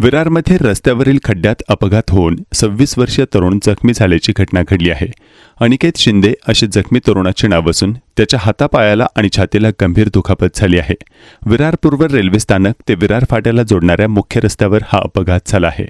विरारमध्ये रस्त्यावरील खड्ड्यात अपघात होऊन सव्वीस वर्षीय तरुण जखमी झाल्याची घटना घडली आहे. अनिकेत शिंदे अशी जखमी तरुणाचे नाव असून त्याच्या हातापायाला आणि छातीला गंभीर दुखापत झाली आहे. विरार पूर्व रेल्वे स्थानक ते विरार फाट्याला जोडणाऱ्या मुख्य रस्त्यावर हा अपघात झाला आहे.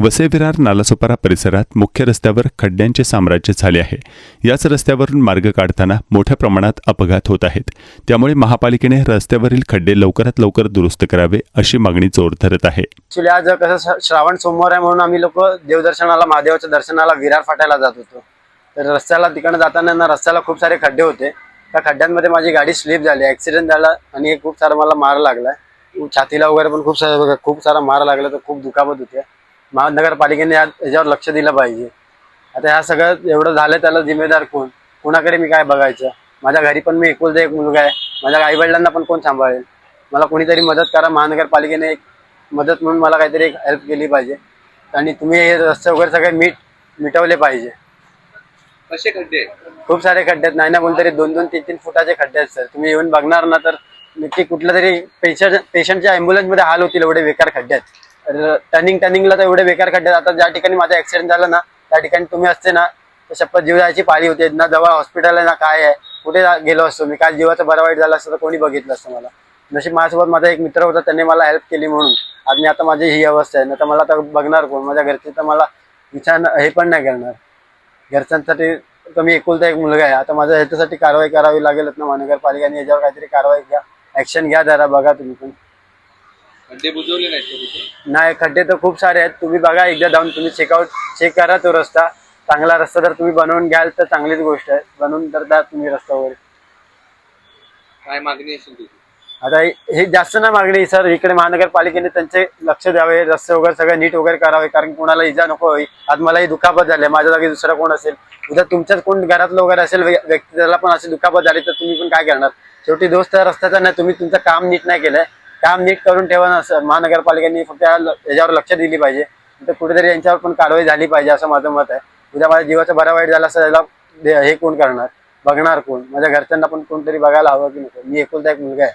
वसे विरार नालासोपारा परिसरात मुख्य रस्त्यावर खड्ड्यांचे साम्राज्य झाले आहे. याच रस्त्यावरून मार्ग काढताना मोठ्या प्रमाणात अपघात होत आहेत. त्यामुळे महापालिकेने रस्त्यावरील खड्डे लवकरात लवकर दुरुस्त करावे अशी मागणी जोर धरत आहे. आज कसं श्रावण सोमवार आहे म्हणून आम्ही लोक देवदर्शनाला महादेवाच्या दर्शनाला विरार फाट्याला जात होतो. तर रस्त्याला तिकडे जाताना रस्त्याला खूप सारे खड्डे होते. त्या खड्ड्यांमध्ये माझी गाडी स्लिप झाली. ऍक्सिडेंट झाला आणि खूप सारा मला मार लागला छातीला वगैरे पण खूप सारा खूप सारा मार लागला तर खूप दुखापत होते. महानगरपालिकेने याच्यावर लक्ष दिलं पाहिजे. आता ह्या सगळं एवढं झालं त्याला जिम्मेदार कोण? कोणाकडे मी काय बघायचं? माझ्या घरी पण मी एकुलता एक मुलगा आहे. माझ्या आई वडिलांना पण कोण सांभाळेल? मला कोणीतरी मदत करा. महानगरपालिकेने एक मदत म्हणून मला काहीतरी एक हेल्प केली पाहिजे. आणि तुम्ही हे रस्ते वगैरे सगळे मीट मिटवले पाहिजे. असे खड्डे खूप सारे खड्डे आहेत. नाही ना कोणतरी दोन दोन तीन तीन फुटाचे खड्डे आहेत सर. तुम्ही येऊन बघणार ना तर नक्की कुठलं तरी पेशंट पेशंटच्या मध्ये हाल होतील एवढे बेकार खड्डे आहेत. टर्निंग टर्निंगला तर एवढे बेकार खड्डे आहेत. आता ज्या ठिकाणी माझा ऍक्सिडेंट झाला ना त्या ठिकाणी तुम्ही असते ना तर शपथ जीव जायची पाळी होती. ना जवळ हॉस्पिटल आहे ना काय आहे कुठे गेलो असतो मी. काय जीवाचं बरं वाईट झालं असतं तर कोणी बघितलं असतं मला. नशीब माझ्यासोबत माझा एक मित्र होता त्याने मला हेल्प केली म्हणून. आज मी आता माझी ही अवस्था आहे. ना तर मला आता बघणार कोण? माझ्या घरचे तर मला विचार हे पण नाही करणार. घरच्यांसाठी तर मी एकुलता एक मुलगा आहे. आता माझ्या ह्याच्यासाठी कारवाई करावी लागेलच ना महानगरपालिकेने याच्यावर काहीतरी कारवाई घ्या. ऍक्शन घ्या जरा बघा तुम्ही पण. खड्डे बुजवले नाहीत का तिथे? नाही खड्डे तर खूप सारे आहेत. तुम्ही बघा एकदा जाऊन तुम्ही चेकआउट चेक करा तो रस्ता. चांगला रस्ता जर तुम्ही बनवून घ्याल तर चांगलीच गोष्ट आहे. बनवून तर द्या तुम्ही रस्ता वगैरे. काय मागणी असेल तुझी आता हे- हे जास्त ना मागणी सर इकडे महानगरपालिकेने त्यांचे लक्ष द्यावे रस्ते वगैरे सगळं नीट वगैरे करावे कारण कोणाला इजा नको होई. आज मलाही दुखापत झाली माझ्या जागी दुसरा कोण असेल? उद्या तुमच्याच कोण घरातलं वगैरे असेल व्यक्ती त्याला पण अशी दुखापत झाली तर तुम्ही पण काय करणार? शेवटी दोस्त रस्त्याचा नाही तुम्ही तुमचं काम नीट नाही केलंय. काम नीट करून ठेवा ना सर. महानगरपालिकेने फक्त याच्यावर लक्ष दिली पाहिजे. तर कुठेतरी यांच्यावर पण कारवाई झाली पाहिजे असं माझं मत आहे. उद्या माझ्या जीवाचं बरा वाईट झाला असं याला हे कोण करणार? बघणार कोण? माझ्या घरच्यांना पण कोणतरी बघायला हवं की नको? मी एकुलता एक मुलगा आहे.